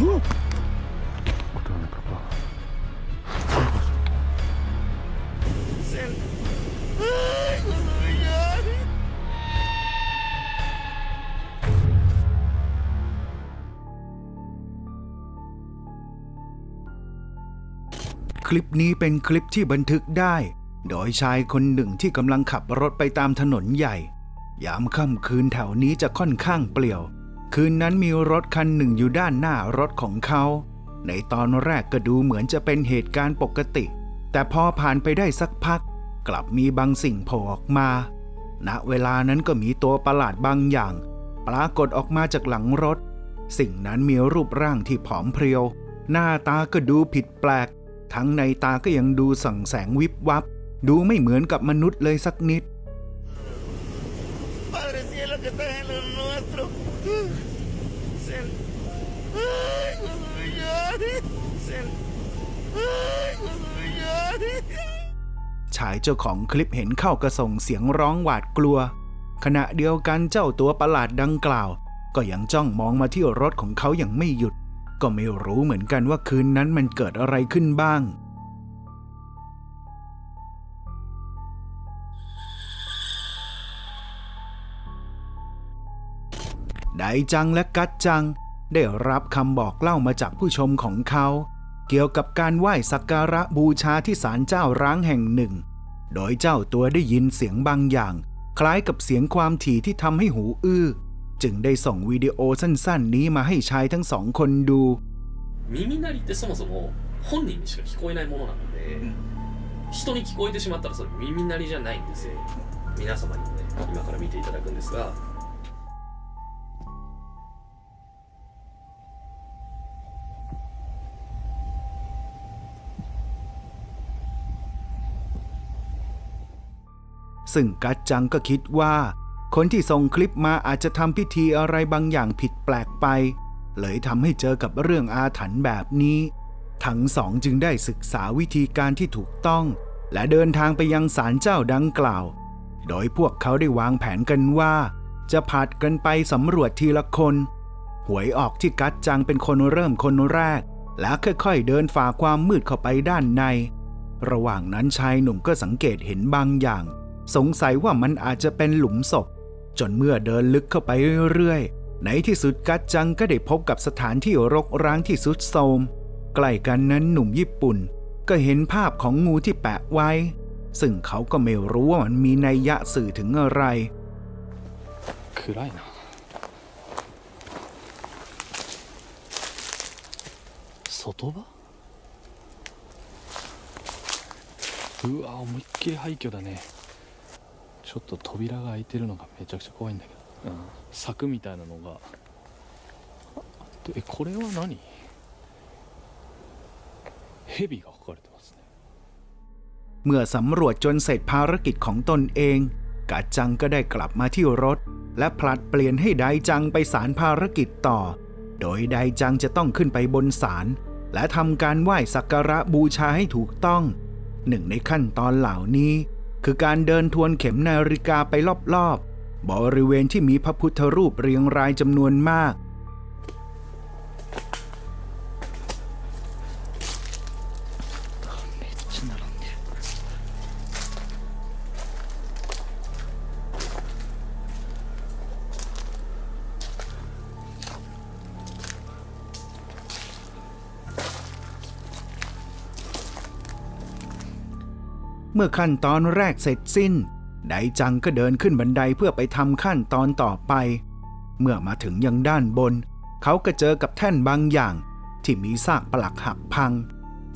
คลิปนี้เป็นคลิปที่บันทึกได้ โดยชายคนหนึ่งที่กำลังขับรถไปตามถนนใหญ่ ยามค่ำคืนแถวนี้จะค่อนข้างเปลี่ยว คืนนั้นมีรถคันหนึ่งอยู่ด้านหน้ารถของเขา ในตอนแรกก็ดูเหมือนจะเป็นเหตุการณ์ปกติ แต่พอผ่านไปได้สักพัก กลับมีบางสิ่งโผล่ออกมา ณ เวลานั้นก็มีตัวประหลาดบางอย่าง ปรากฏออกมาจากหลังรถ สิ่งนั้นมีรูปร่างที่ผอมเพรียว หน้าตาก็ดูผิดแปลก ทั้งในตาก็ยังดูส่องแสงวิบวับ ดูไม่เหมือนกับมนุษย์เลยสักนิด Padre cielo que estás en ชายเจ้าของคลิปเห็นเข้าก็ส่งเสียงร้องหวาดกลัว ขณะเดียวกันเจ้าตัวประหลาดดังกล่าว ก็ยังจ้องมองมาที่รถของเขาอย่างไม่หยุด ก็ไม่รู้เหมือนกันว่าคืนนั้นมันเกิดอะไรขึ้นบ้างไดจังและกัดจัง ได้รับคำบอกเล่ามาจากผู้ชมของเขา เกี่ยวกับการไหว้สักการะบูชาที่ศาลเจ้าร้างแห่งหนึ่ง โดยเจ้าตัวได้ยินเสียงบางอย่าง คล้ายกับเสียงความถี่ที่ทำให้หูอื้อ จึงได้ส่งวิดีโอสั้นๆ นี้มาให้ชายทั้งสองคนดู 耳鳴りってそもそも本人にしか聞こえないものなので、人に聞こえてしまったらそれ耳鳴りじゃないんですよ皆様にもね今から見ていただくんですが ซึ่งกัจจังก็คิดว่า คนที่ส่งคลิปมาอาจจะทำพิธีอะไรบางอย่างผิดแปลกไป เลยทำให้เจอกับเรื่องอาถรรพ์แบบนี้ ทั้งสองจึงได้ศึกษาวิธีการที่ถูกต้อง และเดินทางไปยังศาลเจ้าดังกล่าว โดยพวกเขาได้วางแผนกันว่า จะผัดกันไปสำรวจทีละคนหวยออกที่กัจจังเป็นคนเริ่มคนแรก และค่อยๆเดินฝ่าความมืดเข้าไปด้านใน ระหว่างนั้นชายหนุ่มก็สังเกตเห็นบางอย่าง สงสัยว่ามันอาจจะเป็นหลุมศพ จนเมื่อเดินลึกเข้าไปเรื่อยๆ ในที่สุดกัจจังก็ได้พบกับสถานที่รกร้างที่สุดโทรมใกล้กันนั้นหนุ่มญี่ปุ่น ก็เห็นภาพของงูที่แปะไว้ ซึ่งเขาก็ไม่รู้ว่ามันมีนัยยะสื่อถึงอะไร 暗いな。外場うわ思いっきり廃墟だね ちょっと扉が開いてるのがめちゃくちゃ怖いんだけど、柵みたいなのがでえこれは何蛇が描かれてますね เมื่อสำรวจจนเสร็จภารกิจของตนเองกาจังก็ได้กลับมาที่รถ และผลัดเปลี่ยนให้ไดจังไปสารภารกิจต่อ โดยไดจังจะต้องขึ้นไปบนศาลและทำการไหว้สักการะบูชาให้ถูกต้อง หนึ่งในขั้นตอนเหล่านี้ คือการเดินทวนเข็มนาฬิกาไปรอบๆ บริเวณที่มีพระพุทธรูปเรียงรายจำนวนมาก เมื่อขั้นตอนแรกเสร็จสิ้น ไดจังก็เดินขึ้นบันไดเพื่อไปทำขั้นตอนต่อไป เมื่อมาถึงยังด้านบน เขาก็เจอกับแท่นบางอย่าง ที่มีซากปลักหักพัง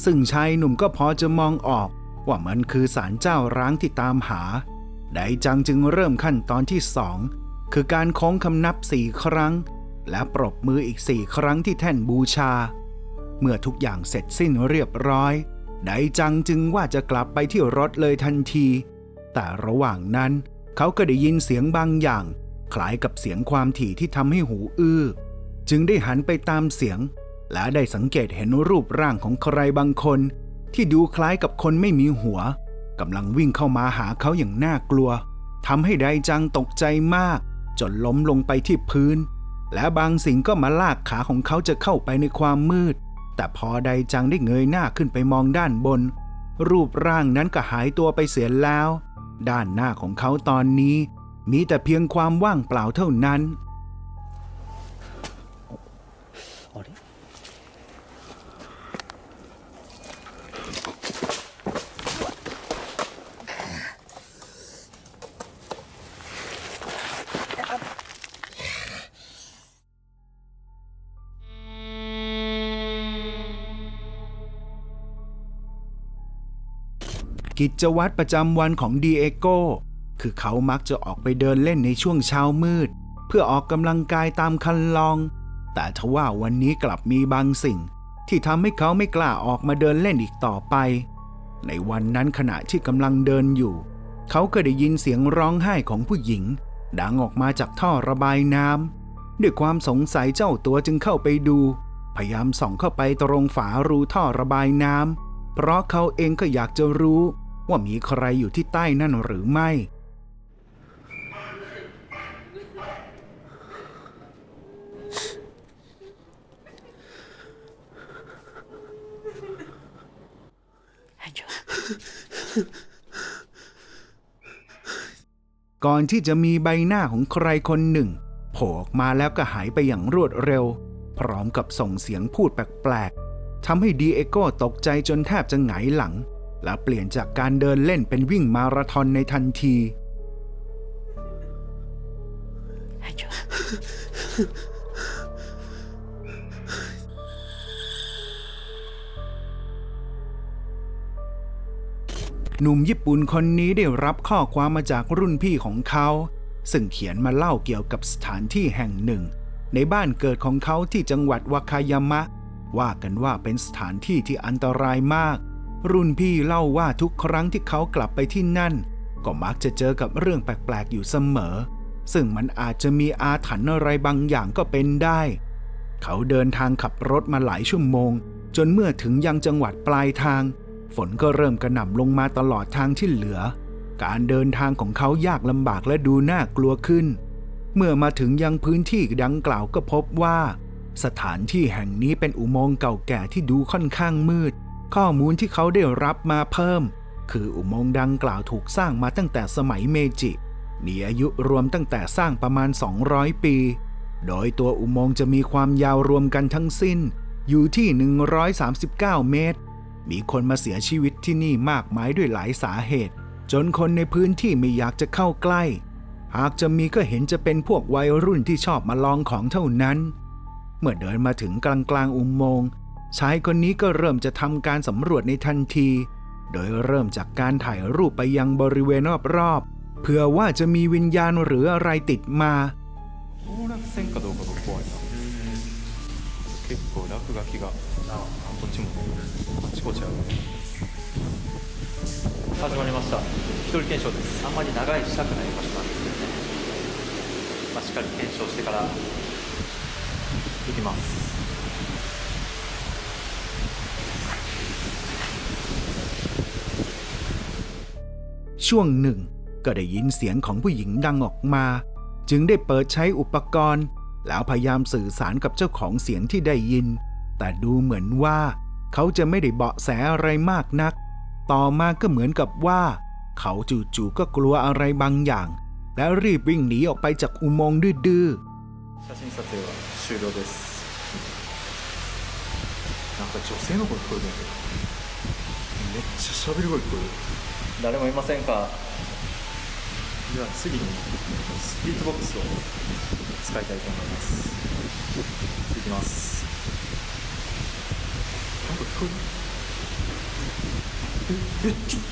ซึ่งชายหนุ่มก็พอจะมองออกว่ามันคือศาลเจ้าร้างที่ตามหา ไดจังจึงเริ่มขั้นตอนที่สองคือการโค้งคำนับสี่ครั้ง และปรบมืออีกสี่ครั้งที่แท่นบูชา เมื่อทุกอย่างเสร็จสิ้นเรียบร้อย ไดจังจึงว่าจะกลับไปที่รถเลยทันที แต่ระหว่างนั้น เขาก็ได้ยินเสียงบางอย่าง คล้ายกับเสียงความถี่ที่ทำให้หูอื้อ จึงได้หันไปตามเสียง และได้สังเกตเห็นรูปร่างของใครบางคน ที่ดูคล้ายกับคนไม่มีหัวกำลังวิ่งเข้ามาหาเขาอย่างน่ากลัวทำให้ไดจังตกใจมาก จนล้มลงไปที่พื้น และบางสิ่งก็มาลากขาของเขาจะเข้าไปในความมืด แต่พอใดจังได้เงยหน้าขึ้นไปมองด้านบน รูปร่างนั้นก็หายตัวไปเสียแล้ว ด้านหน้าของเขาตอนนี้ มีแต่เพียงความว่างเปล่าเท่านั้น กิจวัตรประจำวันของดีเอโก้คือเขามักจะออกไปเดินเล่นในช่วงเช้ามืด เพื่อออกกำลังกายตามคันลอง แต่ทว่าวันนี้กลับมีบางสิ่ง ที่ทำให้เขาไม่กล้าออกมาเดินเล่นอีกต่อไป ในวันนั้นขณะที่กำลังเดินอยู่ เขาก็ได้ยินเสียงร้องไห้ของผู้หญิง ดังออกมาจากท่อระบายน้ำด้วยความสงสัยเจ้าตัวจึงเข้าไปดู พยายามส่องเข้าไปตรงฝารูท่อระบายน้ำเพราะเขาเองก็อยากจะรู้ ว่ามีใครอยู่ที่ใต้นั่นหรือไม่ ก่อนที่จะมีใบหน้าของใครคนหนึ่งโผล่ออกมาแล้วก็หายไปอย่างรวดเร็ว พร้อมกับส่งเสียงพูดแปลกๆทำให้ดีเอโก้ตกใจจนแทบจะหงายหลัง และเปลี่ยนจากการเดินเล่นเป็นวิ่งมาราธอนในทันที หนุ่มญี่ปุ่นคนนี้ได้รับข้อความมาจากรุ่นพี่ของเขา ซึ่งเขียนมาเล่าเกี่ยวกับสถานที่แห่งหนึ่ง ในบ้านเกิดของเขาที่จังหวัดวาคายามะ ว่ากันว่าเป็นสถานที่ที่อันตรายมาก รุ่นพี่เล่าว่าทุกครั้งที่เขากลับไปที่นั่น ก็มักจะเจอกับเรื่องแปลกๆอยู่เสมอ ซึ่งมันอาจจะมีอาถรรพ์อะไรบางอย่างก็เป็นได้ เขาเดินทางขับรถมาหลายชั่วโมง จนเมื่อถึงยังจังหวัดปลายทาง ฝนก็เริ่มกระหน่ำลงมาตลอดทางที่เหลือ การเดินทางของเขายากลำบากและดูน่ากลัวขึ้น เมื่อมาถึงยังพื้นที่ดังกล่าวก็พบว่า สถานที่แห่งนี้เป็นอุโมงค์เก่าแก่ที่ดูค่อนข้างมืด ข้อมูลที่เขาได้รับมาเพิ่ม คืออุโมงค์ดังกล่าวถูกสร้างมาตั้งแต่สมัยเมจิ มีอายุรวมตั้งแต่สร้างประมาณ 200 ปี โดยตัวอุโมงค์จะมีความยาวรวมกันทั้งสิ้น อยู่ที่ 139 เมตร มีคนมาเสียชีวิตที่นี่มากมายด้วยหลายสาเหตุ จนคนในพื้นที่ไม่อยากจะเข้าใกล้ หากจะมีก็เห็นจะเป็นพวกวัยรุ่นที่ชอบมาลองของเท่านั้น เมื่อเดินมาถึงกลางกลางๆอุโมงค์ ชายคนนี้ก็เริ่มจะทำการสำรวจในทันที โดยเริ่มจากการถ่ายรูปไปยังบริเวณรอบๆเพื่อว่าจะมีวิญญาณหรืออะไรติดมา 崩落船かどうかが怖いな結構落書きがこっちもあちこちある始まりました一人検証ですあんまり長いしたくない場所なんですけどね、まあ、しっかり検証してから行きます ช่วงหนึ่ง ก็ได้ยินเสียงของผู้หญิงดังออกมา จึงได้เปิดใช้อุปกรณ์ แล้วพยายามสื่อสารกับเจ้าของเสียงที่ได้ยิน แต่ดูเหมือนว่า เขาจะไม่ได้เบาะแสอะไรมากนัก ต่อมาก็เหมือนกับว่า เขาจู่ๆก็กลัวอะไรบางอย่าง และรีบวิ่งหนีออกไปจากอุโมงค์ดื้อ 写真撮影は終了ですなんか女性の声聞こえるんやけどめっちゃ喋り声聞こえる 誰もいませんかでは次にスピリットボックスを使いたいと思いますいきますなんか聞こえるええちょๆ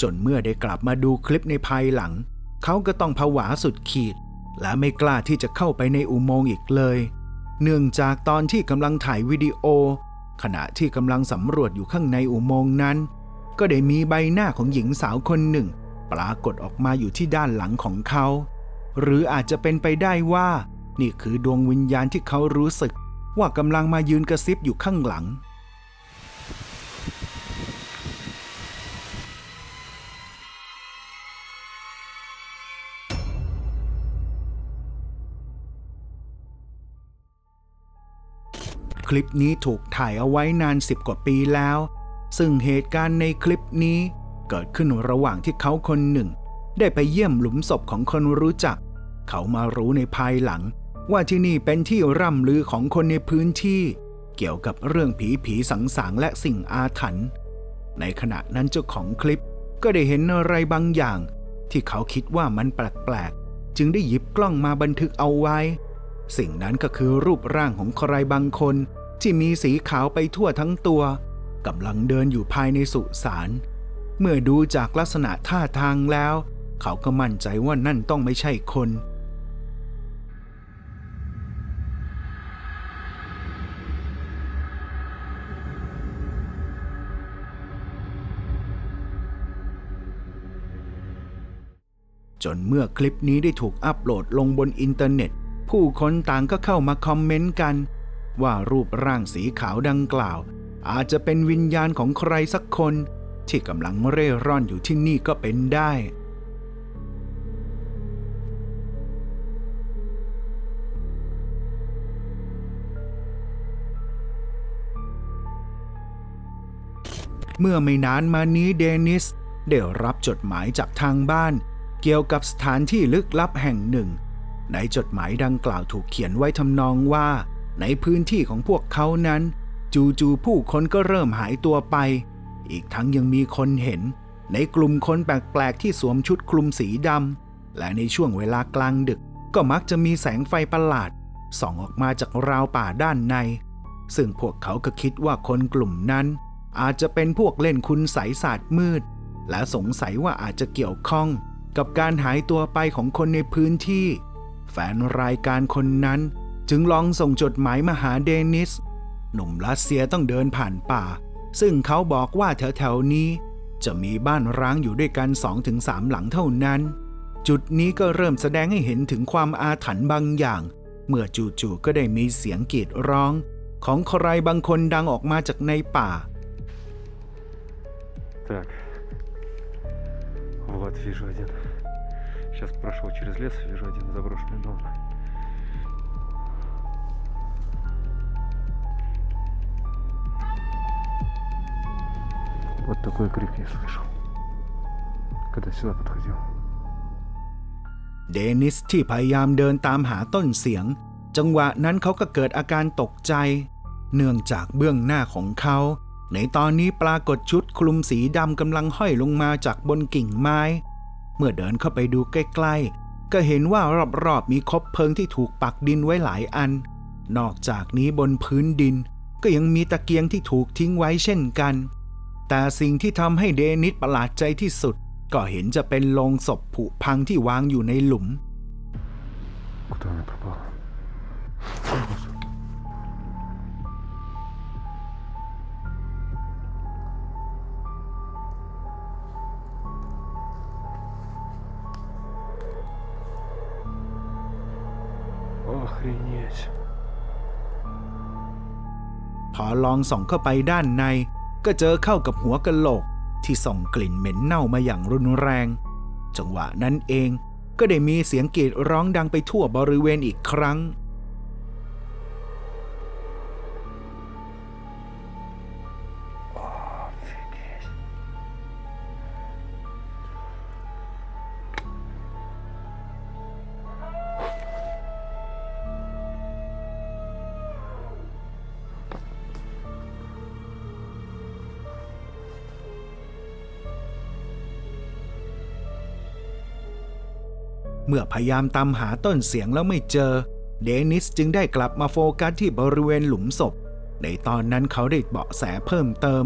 จนเมื่อได้กลับมาดูคลิปในภายหลัง เขาก็ต้องผวาสุดขีด และไม่กล้าที่จะเข้าไปในอุโมงค์อีกเลย เนื่องจากตอนที่กำลังถ่ายวิดีโอ ขณะที่กำลังสำรวจอยู่ข้างในอุโมงค์นั้น ก็ได้มีใบหน้าของหญิงสาวคนหนึ่ง ปรากฏออกมาอยู่ที่ด้านหลังของเขา หรืออาจจะเป็นไปได้ว่า นี่คือดวงวิญญาณที่เขารู้สึกว่ากำลังมายืนกระซิบอยู่ข้างหลัง ลิปนี้ถูกถ่ายเอาไว้นานสิบกว่าปีแล้ว ซึ่งเหตุการณ์ในคลิปนี้เกิดขึ้นระหว่างที่เขาคนหนึ่ง ได้ไปเยี่ยมหลุมศพของคนรู้จัก เขามารู้ในภายหลัง ว่าที่นี่เป็นที่ร่ำลือของคนในพื้นที่ เกี่ยวกับเรื่องผีผีสังสางและสิ่งอาถรรพ์ ในขณะนั้นเจ้าของคลิปก็ได้เห็นอะไรบางอย่าง ที่เขาคิดว่ามันแปลกๆ จึงได้หยิบกล้องมาบันทึกเอาไว้ สิ่งนั้นก็คือรูปร่างของใครบางคน ที่มีสีขาวไปทั่วทั้งตัวกำลังเดินอยู่ภายในสุสานเมื่อดูจากลักษณะท่าทางแล้ว เขาก็มั่นใจว่านั่นต้องไม่ใช่คน จนเมื่อคลิปนี้ได้ถูกอัปโหลดลงบนอินเทอร์เน็ต ผู้คนต่างก็เข้ามาคอมเมนต์กัน ว่ารูปร่างสีขาวดังกล่าว อาจจะเป็นวิญญาณของใครสักคน ที่กำลังเร่ร่อนอยู่ที่นี่ก็เป็นได้ เมื่อไม่นานมานี้เดนิสได้รับจดหมายจากทางบ้าน เกี่ยวกับสถานที่ลึกลับแห่งหนึ่ง ในจดหมายดังกล่าวถูกเขียนไว้ทำนองว่า ในพื้นที่ของพวกเขานั้น จู่ๆผู้คนก็เริ่มหายตัวไป อีกทั้งยังมีคนเห็น ในกลุ่มคนแปลกๆที่สวมชุดคลุมสีดำและในช่วงเวลากลางดึก ก็มักจะมีแสงไฟประหลาด ส่องออกมาจากราวป่าด้านใน ซึ่งพวกเขาก็คิดว่าคนกลุ่มนั้น อาจจะเป็นพวกเล่นคุณไสยศาสตร์มืด และสงสัยว่าอาจจะเกี่ยวข้องกับการหายตัวไปของคนในพื้นที่ แฟนรายการคนนั้น จึงลองส่งจดหมายมาหาเดนิส หนุ่มรัสเซียต้องเดินผ่านป่า ซึ่งเขาบอกว่าแถวๆนี้ จะมีบ้านร้างอยู่ด้วยกัน 2-3 หลังเท่านั้น จุดนี้ก็เริ่มแสดงให้เห็นถึงความอาถรรพ์บางอย่าง เมื่อจู่ๆก็ได้มีเสียงกรีดร้อง ของใครบางคนดังออกมาจากในป่า Так. Вот, вижу один. Сейчас прошел через лес, вижу один заброшенный дом. Вот такой крик я слышал, когда сюда подходил. เดนิสที่พยายามเดินตามหาต้นเสียง จังหวะนั้นเขาก็เกิดอาการตกใจ เนื่องจากเบื้องหน้าของเขา ในตอนนี้ปรากฏชุดคลุมสีดำกำลังห้อยลงมาจากบนกิ่งไม้ เมื่อเดินเข้าไปดูใกล้ๆ ก็เห็นว่ารอบๆมีคบเพลิงที่ถูกปักดินไว้หลายอัน นอกจากนี้บนพื้นดิน ก็ยังมีตะเกียงที่ถูกทิ้งไว้เช่นกัน แต่สิ่งที่ทำให้เดนิสประหลาดใจที่สุด ก็เห็นจะเป็นโลงศพผุพังที่วางอยู่ในหลุม Куда она пропала? Охренеть. พอลองส่องเข้าไปด้านใน ก็เจอเข้ากับหัวกะโหลกที่ส่งกลิ่นเหม็นเน่ามาอย่างรุนแรง จังหวะนั้นเองก็ได้มีเสียงกรีดร้องดังไปทั่วบริเวณอีกครั้ง เมื่อพยายามตามหาต้นเสียงแล้วไม่เจอ เดนิสจึงได้กลับมาโฟกัสที่บริเวณหลุมศพ ในตอนนั้นเขาได้เบาะแสเพิ่มเติม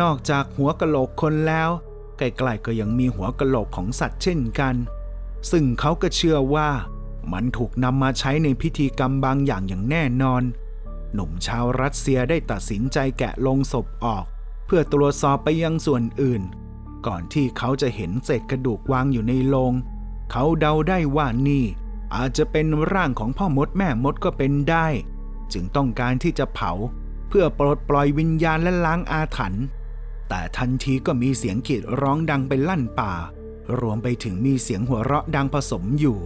นอกจากหัวกะโหลกคนแล้วใกล้ๆก็ยังมีหัวกะโหลกของสัตว์เช่นกัน ซึ่งเขาก็เชื่อว่า มันถูกนำมาใช้ในพิธีกรรมบางอย่างอย่างแน่นอน หนุ่มชาวรัสเซียได้ตัดสินใจแกะลงศพออก เพื่อตรวจสอบไปยังส่วนอื่น ก่อนที่เขาจะเห็นเศษกระดูกวางอยู่ในโลง เขาเดาได้ว่านี่อาจจะเป็นร่างของพ่อมดแม่มดก็เป็นได้ จึงต้องการที่จะเผา เพื่อปลดปล่อยวิญญาณและล้างอาถรรพ์แต่ทันทีก็มีเสียงขีดร้องดังไปลั่นป่า รวมไปถึงมีเสียงหัวเราะดังผสมอยู่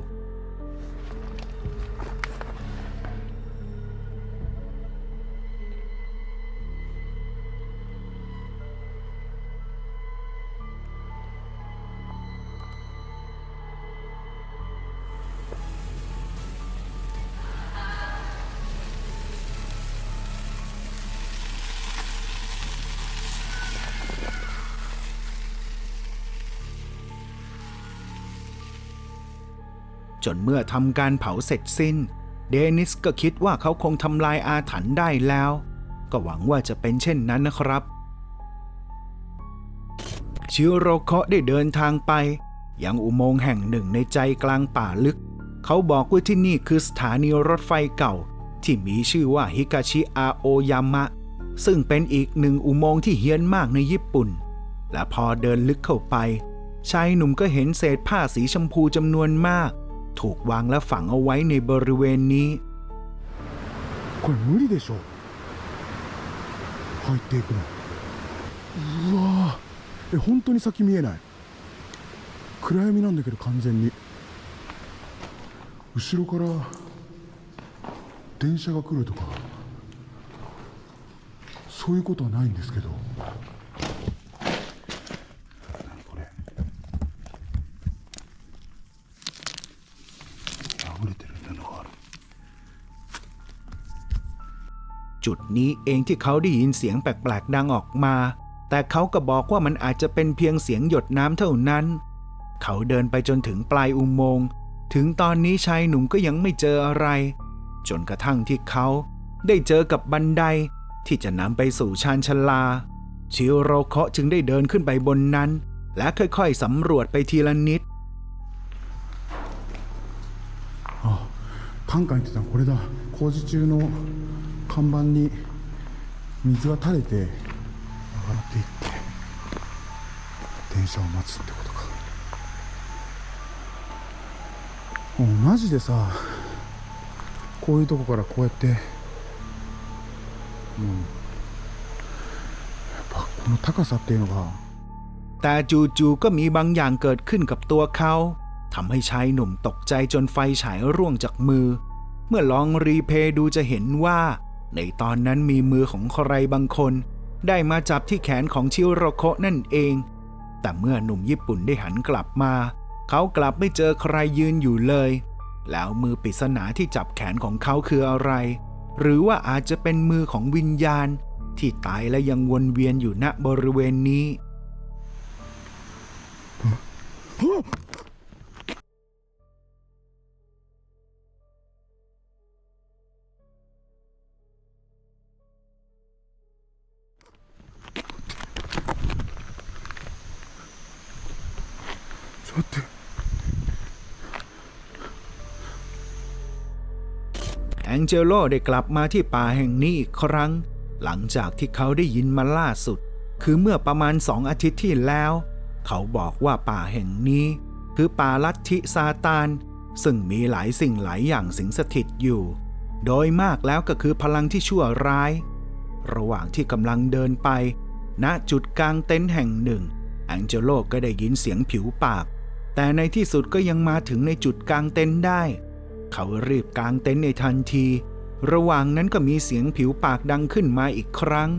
จนเมื่อทำการเผาเสร็จสิ้น เดนิสก็คิดว่าเขาคงทำลายอาถรรพ์ได้แล้ว ก็หวังว่าจะเป็นเช่นนั้นนะครับ ชิโรโคะได้เดินทางไป ยังอุโมงค์แห่งหนึ่งในใจกลางป่าลึก เขาบอกว่าที่นี่คือสถานีรถไฟเก่า ที่มีชื่อว่าฮิกาชิอาโอยามะ ซึ่งเป็นอีกหนึ่งอุโมงค์ที่เฮี้ยนมากในญี่ปุ่น และพอเดินลึกเข้าไปชายหนุ่มก็เห็นเศษผ้าสีชมพูจำนวนมาก ถูกวางและฝังเอาไว้ในบริเวณนี้ これ無理でしょ入っていくのうわーえ本当に先見えない暗闇なんだけど完全に後ろから電車が来るとかそういうことはないんですけど นี้เองที่เขาได้ยินเสียงแปลกๆดังออกมา แต่เขาก็บอกว่ามันอาจจะเป็นเพียงเสียงหยดน้ำเท่านั้น เขาเดินไปจนถึงปลายอุโมงค์ ถึงตอนนี้ชายหนุ่มก็ยังไม่เจออะไร จนกระทั่งที่เขาได้เจอกับบันไดที่จะนำไปสู่ชานชาลา ชิโรโคะจึงได้เดินขึ้นไปบนนั้น และค่อยๆสำรวจไปทีละนิด あカンカン言ってたのこれだ工事中の看板に 水が垂れて上がっていって電車を待つってことかもうマジでさこういうとこからこうやってうんやっぱこの高さっていうのが แต่จู่ๆก็มีบางอย่างเกิดขึ้นกับตัวเขาทำให้ชายหนุ่มตกใจจนไฟฉายร่วงจากมือ เมื่อลองรีเพย์ดูจะเห็นว่า ในตอนนั้นมีมือของใครบางคน ได้มาจับที่แขนของชิโรโคะนั่นเอง แต่เมื่อหนุ่มญี่ปุ่นได้หันกลับมา เขากลับไม่เจอใครยืนอยู่เลย แล้วมือปริศนาที่จับแขนของเขาคืออะไร หรือว่าอาจจะเป็นมือของวิญญาณ ที่ตายและยังวนเวียนอยู่ณบริเวณนี้ แองเจโลได้กลับมาที่ป่าแห่งนี้อีกครั้ง หลังจากที่เขาได้ยินมาล่าสุด คือเมื่อประมาณสองอาทิตย์ที่แล้ว เขาบอกว่าป่าแห่งนี้ คือป่าลัทธิซาตาน ซึ่งมีหลายสิ่งหลายอย่างสิงสถิตอยู่ โดยมากแล้วก็คือพลังที่ชั่วร้าย ระหว่างที่กำลังเดินไป ณจุดกลางเต็นท์แห่งหนึ่ง แองเจโลก็ได้ยินเสียงผิวปาก แต่ในที่สุดก็ยังมาถึงในจุดกลางเต็นท์ได้ เขารีบกางเต็นท์ในทันที ระหว่างนั้นก็มีเสียงผิวปากดังขึ้นมาอีกครั้ง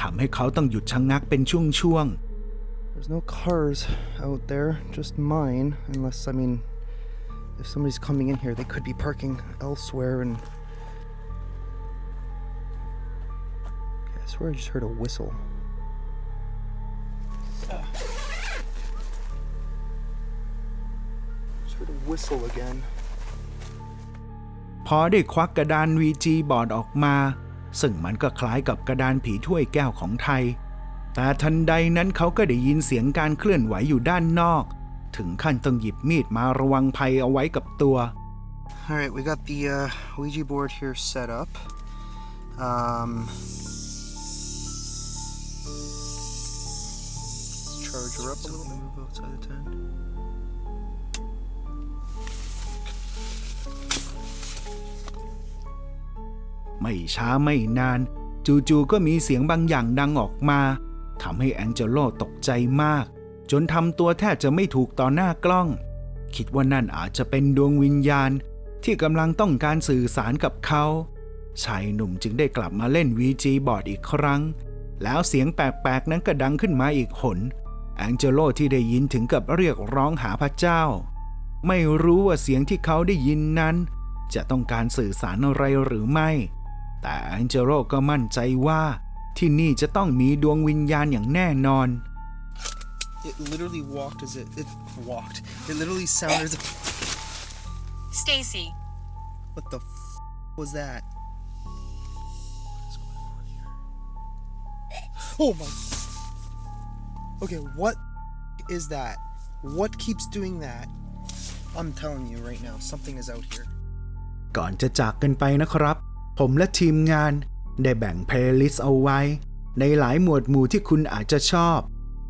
ทำให้เขาต้องหยุดชะงงักเป็นช่วงๆ There's no cars out there, just mine. Unless, I mean, if somebody's coming in here, they could be parking elsewhere and. I swear I just heard a whistle. Just whistle again. ๆพอได้ควักกระดาน VG บอร์ดออกมา ซึ่งมันก็คล้ายกับกระดานผีถ้วยแก้วของไทย แต่ทันใดนั้นเขาก็ได้ยินเสียงการเคลื่อนไหวอยู่ด้านนอก ถึงขั้นต้องหยิบมีดมาระวังภัยเอาไว้กับตัว Alright, we got the uh, Ouija board here set up. Um, let's charge her up a little bit. ไม่ช้าไม่นาน จู่ๆก็มีเสียงบางอย่างดังออกมาทำให้แองเจโลตกใจมาก จนทำตัวแทบจะไม่ถูกต่อหน้ากล้อง คิดว่านั่นอาจจะเป็นดวงวิญญาณ ที่กำลังต้องการสื่อสารกับเขา ชายหนุ่มจึงได้กลับมาเล่น VG บอร์ดอีกครั้ง แล้วเสียงแปลกๆนั้นก็ดังขึ้นมาอีกหนแองเจโลที่ได้ยินถึงกับเรียกร้องหาพระเจ้า ไม่รู้ว่าเสียงที่เขาได้ยินนั้น จะต้องการสื่อสารอะไรหรือไม่ แต่แองเจโรก็มั่นใจว่าที่นี่จะต้องมีดวงวิญญาณอย่างแน่นอน It literally walked as it, it walked. It literally sounded as if. Stacy. What the f- was that? Oh my. Okay, what is that? What keeps doing that? I'm telling you right now, something is out here. ก่อนจะจากกันไปนะครับ ผมและทีมงานได้แบ่งเพลย์ลิสต์เอาไว้ ในหลายหมวดหมู่ที่คุณอาจจะชอบ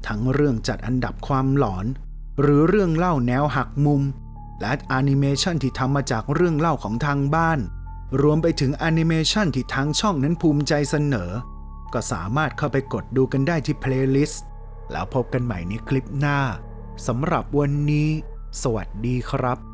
ทั้งเรื่องจัดอันดับความหลอน หรือเรื่องเล่าแนวหักมุม และแอนิเมชันที่ทำมาจากเรื่องเล่าของทางบ้าน รวมไปถึงแอนิเมชันที่ทางช่องนั้นภูมิใจเสนอ ก็สามารถเข้าไปกดดูกันได้ที่เพลย์ลิสต์แล้วพบกันใหม่ในคลิปหน้าสำหรับวันนี้ สวัสดีครับ